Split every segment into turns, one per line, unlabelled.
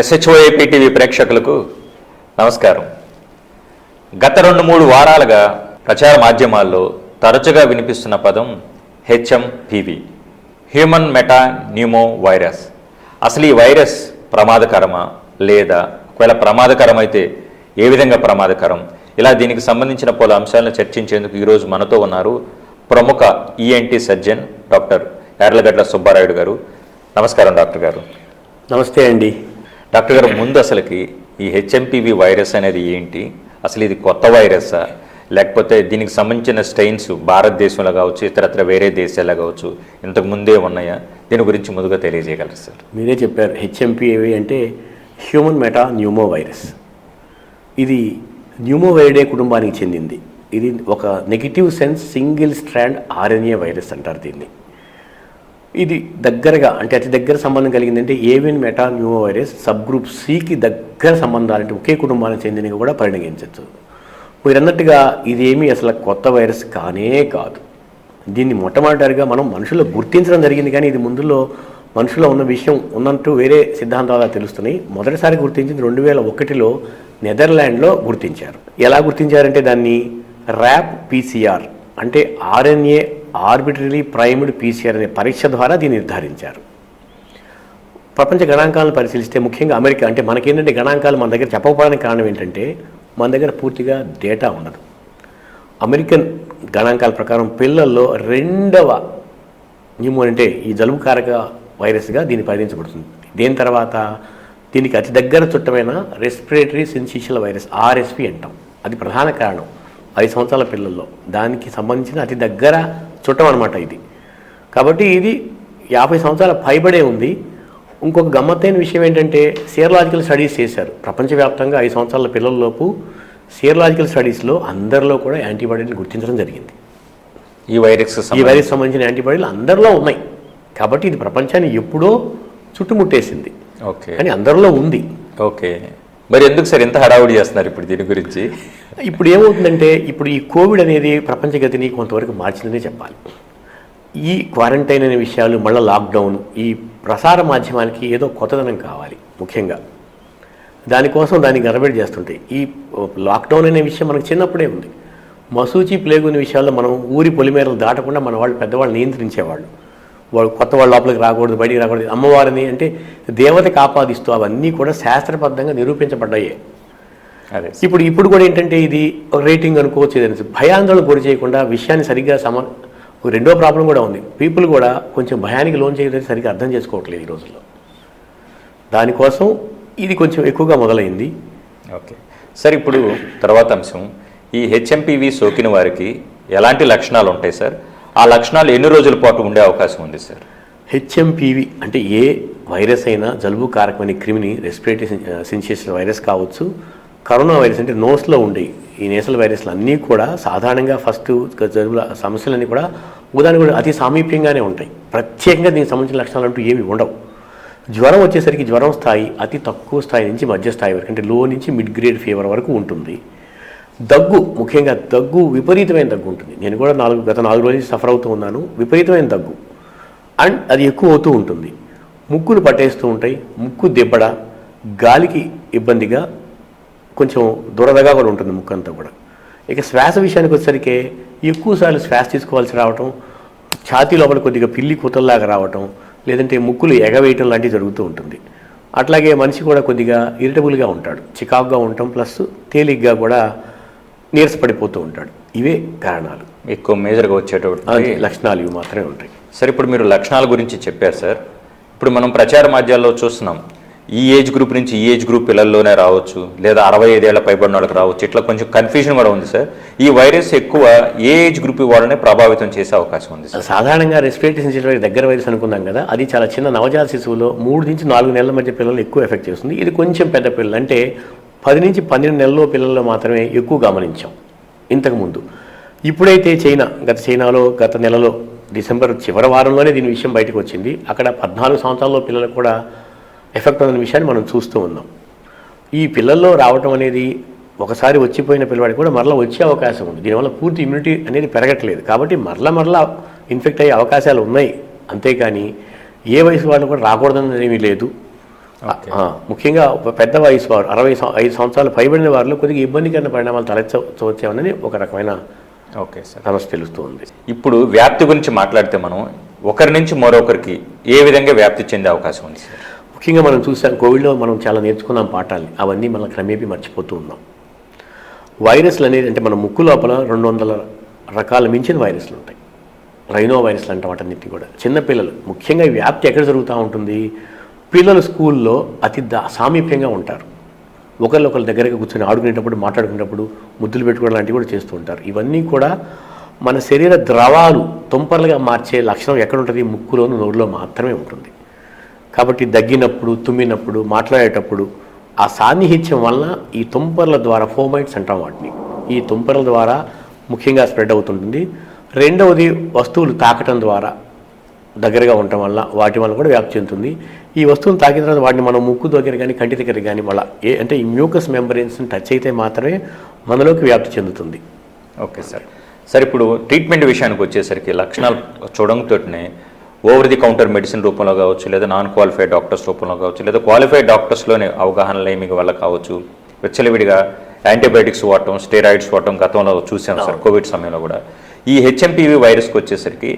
ఎస్హెచ్ఓఏపీ TV ప్రేక్షకులకు నమస్కారం. గత రెండు మూడు వారాలుగా ప్రచార మాధ్యమాల్లో తరచుగా వినిపిస్తున్న పదం HMPV human metapneumovirus. అసలు ఈ వైరస్ ప్రమాదకరమా లేదా ఒకవేళ ప్రమాదకరమైతే ఏ విధంగా ప్రమాదకరం? ఇలా దీనికి సంబంధించిన పలు అంశాలను చర్చించేందుకు ఈరోజు మనతో ఉన్నారు ప్రముఖ ENT surgeon doctor Yarlagadda Subbarayudu garu. నమస్కారం డాక్టర్ గారు.
నమస్తే అండి.
డాక్టర్ గారు ముందు అసలుకి ఈ హెచ్ఎంపివి వైరస్ అనేది ఏంటి? అసలు ఇది కొత్త వైరసా? లేకపోతే దీనికి సంబంధించిన స్టెయిన్స్ భారతదేశంలో కావచ్చు ఇతరత్ర వేరే దేశాల్లో కావచ్చు ఇంతకు ముందే ఉన్నాయా? దీని గురించి ముందుగా తెలియజేయగలరు సార్?
మీరే చెప్పారు హెచ్ఎంపివి అంటే హ్యూమన్ మెటా న్యూమో వైరస్ ఇది న్యూమోవైడే కుటుంబానికి చెందింది. ఇది ఒక negative sense single strand RNA virus అంటారు దీన్ని. ఇది దగ్గరగా అంటే అతి దగ్గర సంబంధం కలిగిందంటే avian metapneumovirus subgroup సికి దగ్గర సంబంధాలు అంటే ఒకే కుటుంబానికి చెందినవి కూడా పరిగణించవచ్చు. మీరన్నట్టుగా ఇదేమీ అసలు కొత్త వైరస్ కానే కాదు. దీన్ని మొట్టమొదటిగా మనం మనుషులు గుర్తించడం జరిగింది కానీ ఇది ముందులో మనుషులో ఉన్న విషయం ఉన్నట్టు వేరే సిద్ధాంతాలు తెలుస్తున్నాయి. మొదటిసారి గుర్తించింది రెండు వేల ఒకటిలో నెదర్లాండ్లో గుర్తించారు. ఎలా గుర్తించారంటే దాన్ని ర్యాప్ పీసీఆర్ అంటే ఆర్ఎన్ఏ ఆర్బిటరీ ప్రైమ్డ్ పీసీఆర్ అనే పరీక్ష ద్వారా దీన్ని నిర్ధారించారు. ప్రపంచ గణాంకాలను పరిశీలిస్తే ముఖ్యంగా అమెరికా అంటే మనకేంటంటే గణాంకాలు మన దగ్గర చెప్పకపోవడానికి కారణం ఏంటంటే మన దగ్గర పూర్తిగా డేటా ఉండదు. అమెరికన్ గణాంకాల ప్రకారం పిల్లల్లో రెండవ న్యూమో అంటే ఈ జలుబు కారక వైరస్గా దీన్ని పరిగణించబడుతుంది. దేని తర్వాత? దీనికి అతి దగ్గర చుట్టమైన రెస్పిరేటరీ సిన్సిషియల్ వైరస్ ఆర్ఎస్పి అంటాం. అది ప్రధాన కారణం. ఐదు సంవత్సరాల పిల్లల్లో. దానికి సంబంధించిన అతి దగ్గర చుట్టం అనమాట ఇది. కాబట్టి ఇది యాభై సంవత్సరాల పైబడే ఉంది. ఇంకొక గమ్మత్తైన విషయం ఏంటంటే సియర్లాజికల్ స్టడీస్ చేశారు. ప్రపంచవ్యాప్తంగా ఐదు సంవత్సరాల పిల్లల్లోపు సియర్లాజికల్ స్టడీస్లో అందరిలో కూడా యాంటీబాడీని గుర్తించడం జరిగింది.
ఈ వైరస్
ఈ వైరస్ సంబంధించిన యాంటీబాడీలు అందరిలో ఉన్నాయి. కాబట్టి ఇది ప్రపంచాన్ని ఎప్పుడో చుట్టుముట్టేసింది.
ఓకే.
కానీ అందరిలో ఉంది.
ఓకే. మరి ఎందుకు సార్ ఇంత హడావుడి చేస్తున్నారు ఇప్పుడు దీని గురించి?
ఇప్పుడు ఏమవుతుందంటే ఇప్పుడు ఈ కోవిడ్ అనేది ప్రపంచ గతిని కొంతవరకు మార్చిందనే చెప్పాలి. ఈ క్వారంటైన్ అనే విషయాలు మళ్ళీ లాక్డౌన్ ఈ ప్రసార మాధ్యమానికి ఏదో కొత్తదనం కావాలి ముఖ్యంగా. దానికోసం దాన్ని గడబడి చేస్తుంటాయి ఈ లాక్డౌన్ అనే విషయం మనకు చిన్నప్పుడే ఉంది. మసూచి ప్లేగు అనే విషయాల్లో మనం ఊరి పొలిమేరలు దాటకుండా మన వాళ్ళు పెద్దవాళ్ళు నియంత్రించేవాళ్ళు. వాళ్ళు కొత్త వాళ్ళ లోపలికి రాకూడదు బయటికి రాకూడదు. అమ్మవారిని అంటే దేవతకి ఆపాదిస్తూ అవన్నీ కూడా శాస్త్రబద్ధంగా నిరూపించబడ్డాయి. ఇప్పుడు ఇప్పుడు కూడా ఏంటంటే ఇది రేటింగ్ అనుకోవచ్చు ఏదైనా భయాందోళన గురి చేయకుండా విషయాన్ని సరిగ్గా సమ రెండో ప్రాబ్లం కూడా ఉంది. పీపుల్ కూడా కొంచెం భయానికి లోన్ చేయలేదు సరిగ్గా అర్థం చేసుకోవట్లేదు ఈ రోజుల్లో. దానికోసం ఇది కొంచెం ఎక్కువగా మొదలైంది.
ఓకే. సార్ ఇప్పుడు తర్వాత అంశం. ఈ హెచ్ఎంపివి సోకిన వారికి ఎలాంటి లక్షణాలు ఉంటాయి సార్? ఆ లక్షణాలు ఎన్ని రోజుల పాటు ఉండే అవకాశం ఉంది సార్?
హెచ్ఎంపివి అంటే ఏ వైరస్ అయినా జలుబు కారకమైన క్రిమిని రెస్పిరేటరీ సెన్సేషన్ వైరస్ కావచ్చు కరోనా వైరస్ అంటే నోస్లో ఉండే ఈ నేసల్ వైరస్లు అన్నీ కూడా సాధారణంగా ఫస్ట్ జలుబుల సమస్యలన్నీ కూడా ఉదాహరణ కూడా అతి సామీప్యంగానే ఉంటాయి. ప్రత్యేకంగా దీనికి సంబంధించిన లక్షణాలు అంటూ ఏమి ఉండవు. జ్వరం వచ్చేసరికి జ్వరం స్థాయి అతి తక్కువ స్థాయి నుంచి మధ్య స్థాయి వరకు అంటే లో నుంచి మిడ్ గ్రేడ్ ఫీవర్ వరకు ఉంటుంది. దగ్గు ముఖ్యంగా దగ్గు విపరీతమైన దగ్గు ఉంటుంది. నేను కూడా నాలుగు గత నాలుగు రోజులు సఫర్ అవుతూ ఉన్నాను. విపరీతమైన దగ్గు. అండ్ అది ఎక్కువ అవుతూ ఉంటుంది. ముక్కులు పట్టేస్తూ ఉంటాయి. ముక్కు దెబ్బడ గాలికి ఇబ్బందిగా కొంచెం దురదగా కూడా ఉంటుంది ముక్కు అంతా కూడా. ఇక శ్వాస విషయానికి వచ్చేసరికి ఎక్కువసార్లు శ్వాస తీసుకోవాల్సి రావటం ఛాతీ లోపల కొద్దిగా పిల్లి కూతల్లాగా రావటం లేదంటే ముక్కులు ఎగవేయటం లాంటివి జరుగుతూ ఉంటుంది. అట్లాగే మనిషి కూడా కొద్దిగా ఇరిటబుల్గా ఉంటాడు. చికాకుగా ఉండటం ప్లస్ తేలిగ్గా కూడా నీరసపడిపోతూ ఉంటాడు. ఇవే కారణాలు.
ఎక్కువ మేజర్గా వచ్చేటప్పుడు
అది లక్షణాలు ఇవి మాత్రమే ఉంటాయి.
సార్ ఇప్పుడు మీరు లక్షణాల గురించి చెప్పారు సార్. ఇప్పుడు మనం ప్రచార మాధ్యాల్లో చూస్తున్నాం. ఈ ఏజ్ గ్రూప్ నుంచి ఈ ఏజ్ గ్రూప్ పిల్లల్లోనే రావచ్చు లేదా అరవై ఐదేళ్ళ పైబడిన వాళ్ళకి రావచ్చు. ఇట్లా కొంచెం కన్ఫ్యూజన్ కూడా ఉంది సార్. ఈ వైరస్ ఎక్కువ ఏ ఏజ్ గ్రూప్ వాళ్ళనే ప్రభావితం చేసే అవకాశం ఉంది సార్.
సాధారణంగా రెస్పిరేటరీ దగ్గర వైరస్ అనుకున్నాం కదా అది చాలా చిన్న నవజాత శిశువులో మూడు నుంచి నాలుగు నెలల మధ్య పిల్లలు ఎక్కువ ఎఫెక్ట్ చేస్తుంది. ఇది కొంచెం పెద్ద పిల్లలు అంటే పది నుంచి పన్నెండు నెలల్లో పిల్లల్లో మాత్రమే ఎక్కువ గమనించాం ఇంతకుముందు ఇప్పుడైతే చైనా గత చైనాలో గత నెలలో డిసెంబర్ చివరి వారంలోనే దీని విషయం బయటకు వచ్చింది. అక్కడ పద్నాలుగు సంవత్సరాల్లో పిల్లలకు కూడా ఎఫెక్ట్ ఉన్న విషయాన్ని మనం చూస్తూ ఉన్నాం. ఈ పిల్లల్లో రావటం అనేది ఒకసారి వచ్చిపోయిన పిల్లవాడికి కూడా మరలా వచ్చే అవకాశం ఉంది. దీనివల్ల పూర్తి ఇమ్యూనిటీ అనేది పెరగట్లేదు. కాబట్టి మరలా మరలా ఇన్ఫెక్ట్ అయ్యే అవకాశాలు ఉన్నాయి. అంతేకాని ఏ వయసు వాళ్ళు కూడా రాకూడదని ఏమీ లేదు. ముఖ్యంగా పెద్ద వయసు వారు అరవై ఐదు సంవత్సరాలు పైబడిన వారిలో కొద్దిగా ఇబ్బందికరమైన పరిణామాలు తలెచ్చవచ్చామని ఒక రకమైన
ఓకే సార్.
సమస్య తెలుస్తుంది.
ఇప్పుడు వ్యాప్తి గురించి మాట్లాడితే మనం ఒకరి నుంచి మరొకరికి ఏ విధంగా వ్యాప్తి చెందే అవకాశం ఉంది సార్?
ముఖ్యంగా మనం చూసాం కోవిడ్లో మనం చాలా నేర్చుకున్నాం పాఠాలు అవన్నీ మనం క్రమేపీ మర్చిపోతూ ఉన్నాం. వైరస్లు అనేది అంటే మన ముక్కు లోపల రెండు వందల రకాల మించిన వైరస్లు ఉంటాయి. రైనో వైరస్లు అంటాం వాటన్నిటిని కూడా. చిన్నపిల్లలు ముఖ్యంగా వ్యాప్తి ఎక్కడ జరుగుతూ ఉంటుంది? పిల్లలు స్కూల్లో అతి దా సామీప్యంగా ఉంటారు. ఒకళ్ళు ఒకళ్ళ దగ్గరగా కూర్చొని ఆడుకునేటప్పుడు మాట్లాడుకునేటప్పుడు ముద్దులు పెట్టుకోవడం లాంటివి కూడా చేస్తూ ఉంటారు. ఇవన్నీ కూడా మన శరీర ద్రవాలు తుంపర్లుగా మార్చే లక్షణం ఎక్కడ ఉంటుంది? ముక్కులోను నోరులో మాత్రమే ఉంటుంది. కాబట్టి దగ్గినప్పుడు తుమ్మినప్పుడు మాట్లాడేటప్పుడు ఆ సాన్నిహిత్యం వలన ఈ తుంపర్ల ద్వారా ఫోమైట్స్ అంటాం వాటిని. ఈ తుంపర్ల ద్వారా ముఖ్యంగా స్ప్రెడ్ అవుతుంటుంది. రెండవది వస్తువులు తాకటం ద్వారా దగ్గరగా ఉండటం వల్ల వాటి వల్ల కూడా వ్యాప్తి చెందుతుంది. ఈ వస్తువులు తాకిన తర్వాత వాటిని మనం ముక్కు దగ్గర కానీ కంటి దగ్గర కానీ మళ్ళీ ఏ అంటే ఈ మ్యూకస్ మెంబరెన్స్ని టచ్ అయితే మాత్రమే మనలోకి వ్యాప్తి చెందుతుంది.
Okay sir. సార్ ఇప్పుడు ట్రీట్మెంట్ విషయానికి వచ్చేసరికి లక్షణాలు చూడంతోనే ఓవర్ ది కౌంటర్ మెడిసిన్ రూపంలో కావచ్చు లేదా నాన్ క్వాలిఫైడ్ డాక్టర్స్ రూపంలో కావచ్చు లేదా క్వాలిఫైడ్ డాక్టర్స్లోని అవగాహన లేమి వల్ల కావచ్చు. విచ్చలవిడిగా యాంటీబయాటిక్స్ వాడటం స్టెరాయిడ్స్ వాడటం గతంలో చూసాం సార్ కోవిడ్ సమయంలో కూడా. ఈ హెచ్ఎంపీవీ వైరస్కి వచ్చేసరికి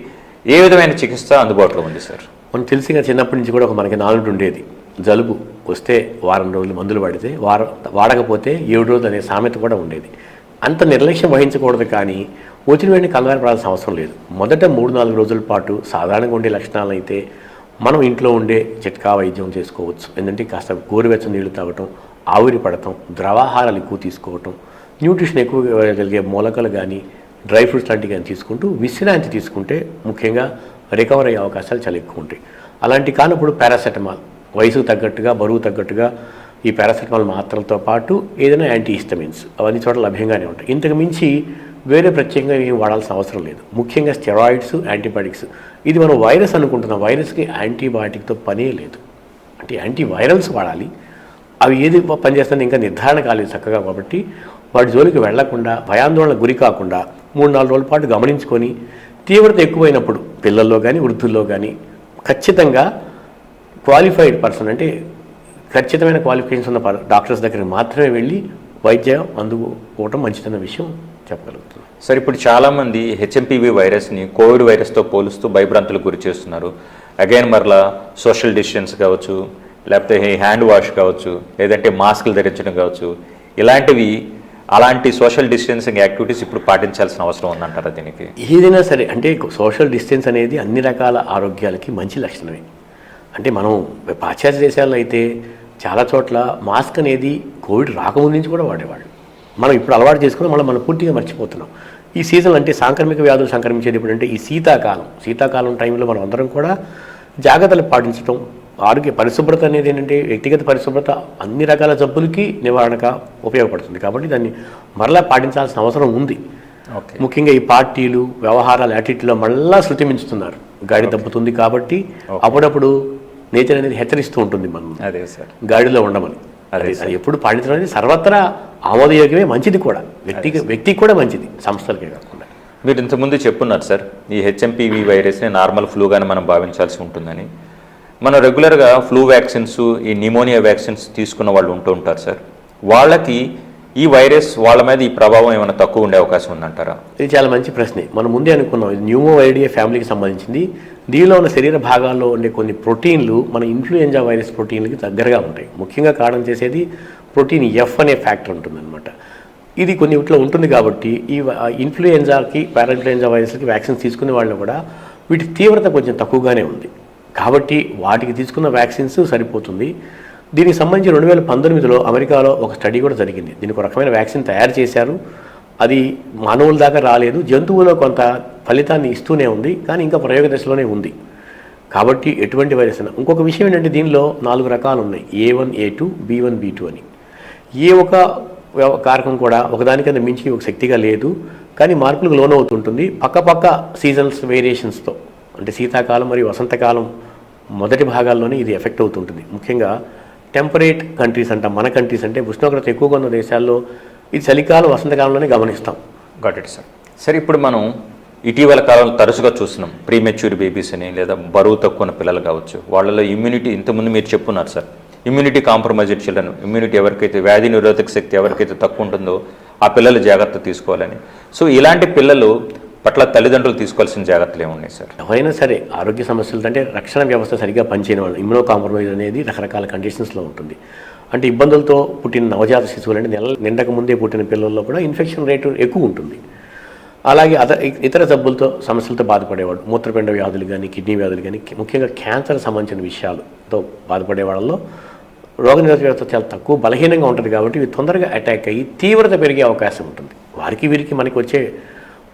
ఏ విధమైన చికిత్స అందుబాటులో ఉంది సార్?
మనం తెలిసిగా చిన్నప్పటి నుంచి కూడా ఒక మనకి నాలుగు ఉండేది. జలుబు వస్తే వారం రోజులు మందులు వాడితే వారం వాడకపోతే ఏడు రోజులు అనే సామెత కూడా ఉండేది. అంత నిర్లక్ష్యం వహించకూడదు కానీ వచ్చిన వెంటనే కంగారు పడాల్సిన అవసరం లేదు. మొదట మూడు నాలుగు రోజుల పాటు సాధారణంగా ఉండే లక్షణాలు అయితే మనం ఇంట్లో ఉండే చిట్కా వైద్యం చేసుకోవచ్చు. ఎందుకంటే కాస్త గోరువెచ్చని నీళ్ళు తాగటం ఆవిరి పడటం ద్రవాహారాలు ఎక్కువ తీసుకోవటం న్యూట్రిషన్ ఎక్కువ కలిగే మూలకలు కానీ డ్రై ఫ్రూట్స్ లాంటివి కానీ తీసుకుంటూ విశ్రాంతి తీసుకుంటే ముఖ్యంగా రికవర్ అయ్యే అవకాశాలు చాలా ఎక్కువ ఉంటాయి. అలాంటి కానప్పుడు పారాసెటమాల్ వయసుకు తగ్గట్టుగా బరువు తగ్గట్టుగా ఈ పారాసెటమాల్ మాత్రలతో పాటు ఏదైనా యాంటీ హిస్టమిన్స్ అవన్నీ చోట్ల లభ్యంగానే ఉంటాయి. ఇంతకు మించి వేరే ప్రత్యేకంగా ఏం వాడాల్సిన అవసరం లేదు. ముఖ్యంగా స్టెరాయిడ్స్ యాంటీబయాటిక్స్. ఇది మనం వైరస్ అనుకుంటున్నాం వైరస్కి యాంటీబయాటిక్తో పనే లేదు. అంటే యాంటీ వైరల్స్ వాడాలి. అవి ఏది పనిచేస్తుందో ఇంకా నిర్ధారణ కాలేదు చక్కగా కాబట్టి వాటి జోలికి వెళ్ళకుండా భయాందోళన గురి కాకుండా మూడు నాలుగు రోజుల పాటు గమనించుకొని తీవ్రత ఎక్కువైనప్పుడు పిల్లల్లో కానీ వృద్ధుల్లో కానీ ఖచ్చితంగా క్వాలిఫైడ్ పర్సన్ అంటే ఖచ్చితమైన క్వాలిఫికేషన్స్ ఉన్న డాక్టర్స్ దగ్గరికి మాత్రమే వెళ్ళి వైద్యం అందుకోవటం మంచిదన్న విషయం చెప్పగలుగుతున్నాను
సార్ ఇప్పుడు చాలామంది హెచ్ఎంపీవీ వైరస్ని కోవిడ్ వైరస్తో పోలుస్తూ భయభ్రాంతులకు గురి చేస్తున్నారు. అగైన్ మరలా సోషల్ డిస్టెన్స్ కావచ్చు లేకపోతే హ్యాండ్ వాష్ కావచ్చు లేదంటే మాస్కులు ధరించడం కావచ్చు ఇలాంటివి అలాంటి సోషల్ డిస్టెన్సింగ్ యాక్టివిటీస్ ఇప్పుడు పాటించాల్సిన అవసరం ఉందంటారా దీనికి?
ఏదైనా సరే అంటే సోషల్ డిస్టెన్స్ అనేది అన్ని రకాల ఆరోగ్యాలకి మంచి లక్షణమే. అంటే మనం పాశ్చాత్య దేశాల్లో అయితే చాలా చోట్ల మాస్క్ అనేది కోవిడ్ రాకముందు నుంచి కూడా వాడేవాళ్ళు. మనం ఇప్పుడు అలవాటు చేసుకుని మళ్ళీ మనం పూర్తిగా మర్చిపోతున్నాం. ఈ సీజన్ అంటే సాంక్రమిక వ్యాధులు సంక్రమించేది ఇప్పుడు అంటే ఈ శీతాకాలం. శీతాకాలం టైంలో మనం అందరం కూడా జాగ్రత్తలు పాటించడం ఆరోగ్య పరిశుభ్రత అనేది ఏంటంటే వ్యక్తిగత పరిశుభ్రత అన్ని రకాల జబ్బులకి నివారణగా ఉపయోగపడుతుంది. కాబట్టి దాన్ని మరలా పాటించాల్సిన అవసరం ఉంది. ముఖ్యంగా ఈ పార్టీలు వ్యవహారాలు అటిట్లో మళ్ళా శృతి మించుతున్నారు. గాడి తప్పుతుంది కాబట్టి అప్పుడప్పుడు నేచర్ అనేది హెచ్చరిస్తూ ఉంటుంది మనం.
అదే సార్.
గాడిలో ఉండమని.
అదే
అది అది ఎప్పుడు పాటించడం అనేది సర్వత్రా ఆమోదయోగ్యమే మంచిది కూడా. వ్యక్తికి వ్యక్తికి కూడా మంచిది సంస్థలకే కాకుండా.
మీరు ఇంతకుముందు చెప్పున్నారు సార్ ఈ హెచ్ఎంపీవీ వైరస్ని నార్మల్ ఫ్లూగానే మనం భావించాల్సి ఉంటుందని. మనం రెగ్యులర్గా ఫ్లూ వ్యాక్సిన్స్ ఈ నిమోనియా వ్యాక్సిన్స్ తీసుకున్న వాళ్ళు ఉంటూ ఉంటారు సార్. వాళ్ళకి ఈ వైరస్ వాళ్ళ మీద ఈ ప్రభావం ఏమైనా తక్కువ ఉండే అవకాశం ఉందంటారా?
ఇది చాలా మంచి ప్రశ్నే. మనం ముందే అనుకున్నాం ఇది న్యూమోవైడియా ఫ్యామిలీకి సంబంధించింది. దీనిలో ఉన్న శరీర భాగాల్లో ఉండే కొన్ని ప్రోటీన్లు మన ఇన్ఫ్లుయెంజా వైరస్ ప్రోటీన్లకి దగ్గరగా ఉంటాయి. ముఖ్యంగా కారణం చేసేది ప్రోటీన్ ఎఫ్ అనే ఫ్యాక్టర్ ఉంటుందన్నమాట. ఇది కొన్ని ఇట్లా ఉంటుంది కాబట్టి ఈ ఇన్ఫ్లుయెంజాకి పారాఇన్ఫ్లుయెంజా వైరస్కి వ్యాక్సిన్స్ తీసుకునే వాళ్ళు కూడా వీటి తీవ్రత కొంచెం తక్కువగానే ఉంది. కాబట్టి వాటికి తీసుకున్న వ్యాక్సిన్స్ సరిపోతుంది. దీనికి సంబంధించి రెండు వేల పంతొమ్మిదిలో అమెరికాలో ఒక స్టడీ కూడా జరిగింది. దీనికి ఒక రకమైన వ్యాక్సిన్ తయారు చేశారు. అది మానవుల దాకా రాలేదు. జంతువులో కొంత ఫలితాన్ని ఇస్తూనే ఉంది కానీ ఇంకా ప్రయోగ దశలోనే ఉంది. కాబట్టి ఎటువంటి వైరస్ అయినా ఇంకొక విషయం ఏంటంటే దీనిలో నాలుగు రకాలు ఉన్నాయి. A one A two B one B two అని. ఏ ఒక వ్యవ- కారకం కూడా ఒకదానికన్నా మించి ఒక శక్తిగా లేదు కానీ మార్పులకు లోనవుతుంటుంది. పక్క పక్క సీజన్స్ వేరియేషన్స్తో అంటే శీతాకాలం మరియు వసంతకాలం మొదటి భాగాల్లోనే ఇది ఎఫెక్ట్ అవుతుంటుంది. ముఖ్యంగా టెంపరేట్ కంట్రీస్ అంటాం. మన కంట్రీస్ అంటే ఉష్ణోగ్రత ఎక్కువగా ఉన్న దేశాల్లో ఇది చలికాలం వసంతకాలంలోనే గమనిస్తాం.
గట్ ఇట్ సార్ సార్ ఇప్పుడు మనం ఇటీవల కాలంలో తరచుగా చూస్తున్నాం. ప్రీమెచ్యూర్ బేబీస్ అని లేదా బరువు తక్కువ ఉన్న పిల్లలు కావచ్చు. వాళ్ళలో ఇమ్యూనిటీ ఇంతకుముందు మీరు చెప్పున్నారు sir immunity compromised children immunity ఎవరికైతే వ్యాధి నిరోధక శక్తి ఎవరికైతే తక్కువ ఉంటుందో ఆ పిల్లలు జాగ్రత్త తీసుకోవాలని. సో ఇలాంటి పిల్లలు పట్ల తల్లిదండ్రులు తీసుకోవాల్సిన జాగ్రత్తలు ఏమున్నాయి సార్?
ఎవరైనా సరే ఆరోగ్య సమస్యలు అంటే రక్షణ వ్యవస్థ సరిగ్గా పనిచేయని వాళ్ళు ఇమ్యూనో కాంప్రమైజ్ అనేది రకరకాల కండిషన్స్లో ఉంటుంది. అంటే ఇబ్బందులతో పుట్టిన నవజాత శిశువులు అంటే నెల నిండక ముందే పుట్టిన పిల్లల్లో కూడా ఇన్ఫెక్షన్ రేటు ఎక్కువ ఉంటుంది. అలాగే అద ఇతర జబ్బులతో సమస్యలతో బాధపడేవాడు మూత్రపిండ వ్యాధులు కానీ కిడ్నీ వ్యాధులు కానీ ముఖ్యంగా క్యాన్సర్ సంబంధించిన విషయాలతో బాధపడే వాళ్ళలో రోగనిరోధక వ్యవస్థ చాలా తక్కువ బలహీనంగా ఉంటుంది కాబట్టి ఇవి తొందరగా అటాక్ అయ్యి తీవ్రత పెరిగే అవకాశం ఉంటుంది. వారికి వీరికి మనకి వచ్చే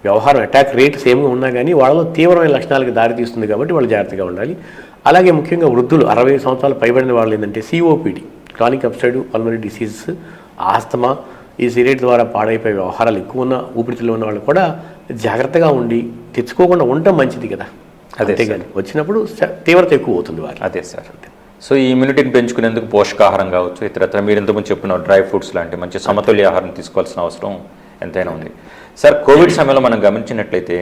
వ్యవహారం అటాక్ రేట్ సేమ్గా ఉన్నా కానీ వాళ్ళలో తీవ్రమైన లక్షణాలకు దారి తీస్తుంది కాబట్టి వాళ్ళు జాగ్రత్తగా ఉండాలి. అలాగే ముఖ్యంగా వృద్ధులు అరవై సంవత్సరాలు పైబడిన వాళ్ళు ఏంటంటే COPD chronic obstructive pulmonary diseases asthma ఈ సిగరెట్ ద్వారా పాడైపోయే వ్యవహారాలు ఎక్కువ ఉన్న ఊపిరితిత్తులు ఉన్న వాళ్ళు కూడా జాగ్రత్తగా ఉండి తెచ్చుకోకుండా ఉండటం మంచిది కదా.
అదే
అంతేగాని వచ్చినప్పుడు తీవ్రత ఎక్కువ అవుతుంది వారి
అదే సార్. సో ఈ ఇమ్యూనిటీని పెంచుకునేందుకు పోషకాహారం కావచ్చు ఇతరత్ర మీరు ఇంతకుముందు చెప్పిన డ్రై ఫ్రూట్స్ లాంటి మంచి సమతుల్య ఆహారం తీసుకోవాల్సిన అవసరం ఎంతైనా ఉంది. సార్ కోవిడ్ సమయంలో మనం గమనించినట్లయితే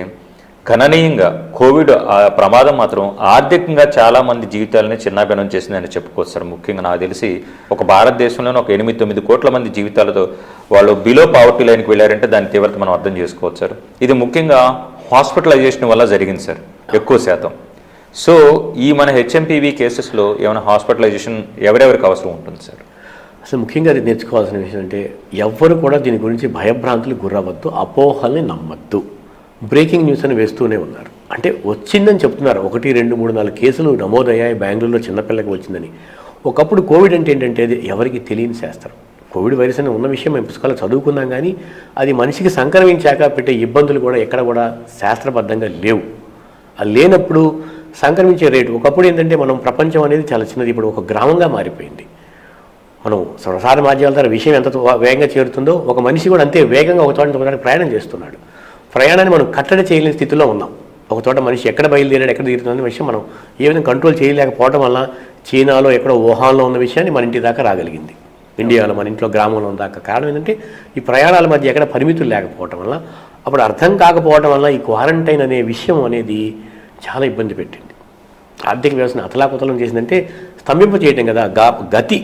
గణనీయంగా కోవిడ్ ప్రమాదం మాత్రం ఆర్థికంగా చాలా మంది జీవితాలని చిన్నాభిన్నం చేసిందని చెప్పుకోవచ్చు సార్. ముఖ్యంగా నాకు తెలిసి ఒక భారతదేశంలోనే ఒక ఎనిమిది తొమ్మిది కోట్ల మంది జీవితాలతో వాళ్ళు బిలో పావర్టీ లైన్కి వెళ్ళారంటే దాని తీవ్రత మనం అర్థం చేసుకోవచ్చు సార్. ఇది ముఖ్యంగా హాస్పిటలైజేషన్ వల్ల జరిగింది సార్ ఎక్కువ శాతం. సో ఈ మన హెచ్ఎంపీవీ కేసెస్లో ఏమైనా హాస్పిటలైజేషన్ ఎవరెవరికి అవసరం ఉంటుంది సార్?
అసలు ముఖ్యంగా అది నేర్చుకోవాల్సిన విషయం అంటే ఎవ్వరు కూడా దీని గురించి భయభ్రాంతులు గురవద్దు అపోహల్ని నమ్మద్దు. బ్రేకింగ్ న్యూస్ అని వేస్తూనే ఉన్నారు. అంటే వచ్చిందని చెప్తున్నారు. ఒకటి రెండు మూడు నాలుగు కేసులు నమోదయ్యాయి. బెంగళూరులో చిన్నపిల్లకి వచ్చిందని. ఒకప్పుడు కోవిడ్ అంటే ఏంటంటే అది ఎవరికి తెలియని శాస్త్రం. కోవిడ్ వైరస్ అని ఉన్న విషయం మేము పుస్తకాలు చదువుకున్నాం కానీ అది మనిషికి సంక్రమించాక పెట్టే ఇబ్బందులు కూడా ఎక్కడ కూడా శాస్త్రబద్ధంగా లేవు. అది లేనప్పుడు సంక్రమించే రేటు. ఒకప్పుడు ఏంటంటే మనం ప్రపంచం అనేది చాలా చిన్నది. ఇప్పుడు ఒక గ్రామంగా మారిపోయింది. మనం ప్రసార మాధ్యమాల ద్వారా విషయం ఎంత వేగంగా చేరుతుందో ఒక మనిషి కూడా అంతే వేగంగా ఒక చోట నుంచి ఒక ప్రయాణం చేస్తున్నాడు. ప్రయాణాన్ని మనం కట్టడి చేయలేని స్థితిలో ఉన్నాం. ఒక చోట మనిషి ఎక్కడ బయలుదేరాడు ఎక్కడ తీరుతుందనే విషయం మనం ఏ విధంగా కంట్రోల్ చేయలేకపోవడం వల్ల చైనాలో ఎక్కడో వుహాన్లో ఉన్న విషయాన్ని మన ఇంటి దాకా రాగలిగింది. ఇండియాలో మన ఇంట్లో గ్రామంలో ఉన్న దాకా. కారణం ఏంటంటే ఈ ప్రయాణాల మధ్య ఎక్కడ పరిమితులు లేకపోవడం వల్ల అప్పుడు అర్థం కాకపోవడం వల్ల ఈ క్వారంటైన్ అనే విషయం అనేది చాలా ఇబ్బంది పెట్టింది. ఆర్థిక వ్యవస్థను అతలాకుతలం చేసిందంటే స్తంభింప చేయటం కదా గతి.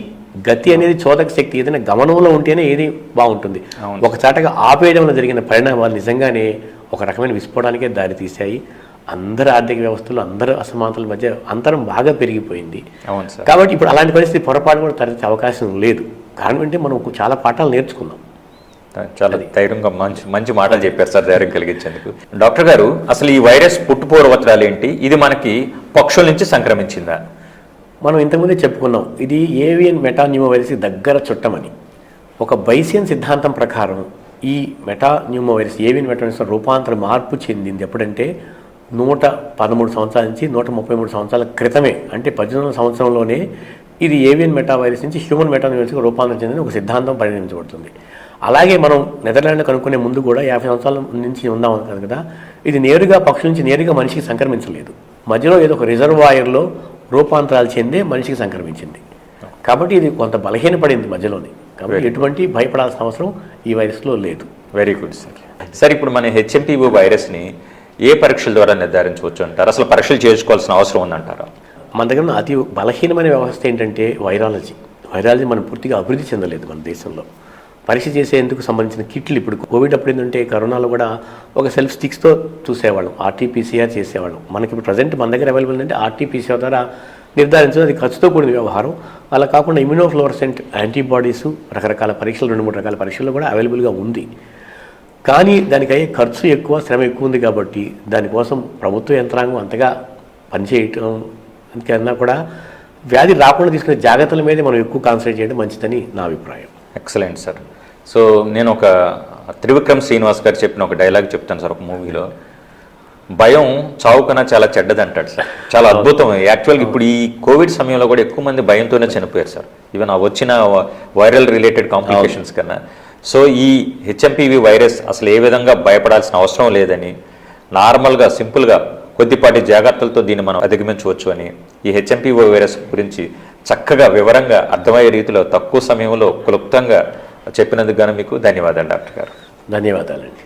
గతి అనేది చోదక శక్తి ఏదైనా గమనంలో ఉంటేనే ఏది బాగుంటుంది. ఒక చాటగా ఆపేయడం వల్ల జరిగిన పరిణామాలు నిజంగానే ఒక రకమైన విస్ఫోటానికే దారి తీశాయి. అందరి ఆర్థిక వ్యవస్థలు అందరి అసమానతల మధ్య అంతరం బాగా పెరిగిపోయింది. కాబట్టి ఇప్పుడు అలాంటి పరిస్థితి పొరపాటు కూడా తరచే అవకాశం లేదు. కారణం ఏంటంటే మనం చాలా పాఠాలు నేర్చుకున్నాం.
చాలా ధైర్యంగా మంచి మంచి మాటలు చెప్పారు సార్ ధైర్యం కలిగించేందుకు. డాక్టర్ గారు అసలు ఈ వైరస్ పుట్టుపూర్వత్రాలు ఏంటి? ఇది మనకి పక్షుల నుంచి సంక్రమించిందా?
మనం ఇంతకుముందే చెప్పుకున్నాం ఇది ఏవియన్ మెటాన్యూమోవైరస్కి దగ్గర చుట్టమని. ఒక బైసియన్ సిద్ధాంతం ప్రకారం ఈ మెటాన్యూమోవైరస్ ఏవియన్ మెటాన్యూస్ రూపాంతర మార్పు చెందింది ఎప్పుడంటే నూట పదమూడు సంవత్సరాల నుంచి నూట ముప్పై మూడు సంవత్సరాల క్రితమే. అంటే పద్దెనిమిది సంవత్సరంలోనే ఇది ఏవియన్ మెటా వైరస్ నుంచి హ్యూమన్ మెటాన్యూమో రూపాంతరం చెందిన ఒక సిద్ధాంతం పరిగణించబడుతుంది. అలాగే మనం నెదర్లాండ్ కనుక్కునే ముందు కూడా యాభై సంవత్సరాల నుంచి ఉందాం కదా. ఇది నేరుగా పక్షుల నుంచి నేరుగా మనిషికి సంక్రమించలేదు. మధ్యలో ఏదో ఒక రిజర్వాయర్లో రూపాంతరాలు చెందే మనిషికి సంక్రమించింది. కాబట్టి ఇది కొంత బలహీనపడింది మధ్యలోనే. కాబట్టి ఎటువంటి భయపడాల్సిన అవసరం ఈ వైరస్లో లేదు.
వెరీ గుడ్ సార్ సార్ ఇప్పుడు మన హెచ్ఎంపీవీ వైరస్ని ఏ పరీక్షల ద్వారా నిర్ధారించవచ్చు అంటారు? అసలు పరీక్షలు చేయించుకోవాల్సిన అవసరం ఉందంటారా?
మన దగ్గర అతి బలహీనమైన వ్యవస్థ ఏంటంటే వైరాలజీ. వైరాలజీ మనం పూర్తిగా అభివృద్ధి చెందలేదు మన దేశంలో. పరీక్ష చేసేందుకు సంబంధించిన కిట్లు ఇప్పుడు కోవిడ్ అప్పుడు ఏంటంటే కరోనాలో కూడా ఒక సెల్ఫ్ స్టిక్స్తో చూసేవాళ్ళం ఆర్టీపీసీఆర్ చేసేవాళ్ళం. మనకి ఇప్పుడు ప్రజెంట్ మన దగ్గర అవైలబుల్ అంటే ఆర్టీపీసీఆర్ ద్వారా నిర్ధారించడం అది ఖర్చుతో కూడిన వ్యవహారం. అలా కాకుండా ఇమ్యూనోఫ్లోరసెంట్ యాంటీబాడీస్ రకరకాల పరీక్షలు రెండు మూడు రకాల పరీక్షలు కూడా అవైలబుల్గా ఉంది. కానీ దానికి అయ్యే ఖర్చు ఎక్కువ శ్రమ ఎక్కువ ఉంది కాబట్టి దానికోసం ప్రభుత్వ యంత్రాంగం అంతగా పనిచేయటం కన్నా కూడా వ్యాధి రాకుండా తీసుకునే జాగ్రత్తల మీదే మనం ఎక్కువ కాన్సన్ట్రేట్ చేయడం మంచిదని నా అభిప్రాయం.
ఎక్సలెంట్ సార్ సో నేను ఒక త్రివిక్రమ్ శ్రీనివాస్ గారు చెప్పిన ఒక డైలాగ్ చెప్తాను సార్ ఒక మూవీలో. భయం చావు కన్నా చాలా చెడ్డది అంటాడు సార్. చాలా అద్భుతం. యాక్చువల్గా ఇప్పుడు ఈ కోవిడ్ సమయంలో కూడా ఎక్కువ మంది భయంతోనే చనిపోయారు సార్. ఈవెన్ ఆ వచ్చిన వైరల్ రిలేటెడ్ కాంప్లికేషన్స్ కన్నా. సో ఈ హెచ్ఎంపీవి వైరస్ అసలు ఏ విధంగా భయపడాల్సిన అవసరం లేదని నార్మల్గా సింపుల్గా కొద్దిపాటి జాగ్రత్తలతో దీన్ని మనం అధిగమించవచ్చు అని ఈ హెచ్ఎంపీఓ వైరస్ గురించి చక్కగా వివరంగా అర్థమయ్యే రీతిలో తక్కువ సమయంలో క్లుప్తంగా చెప్పినందుకు గాను మీకు ధన్యవాదాలు డాక్టర్ గారు.
ధన్యవాదాలండి.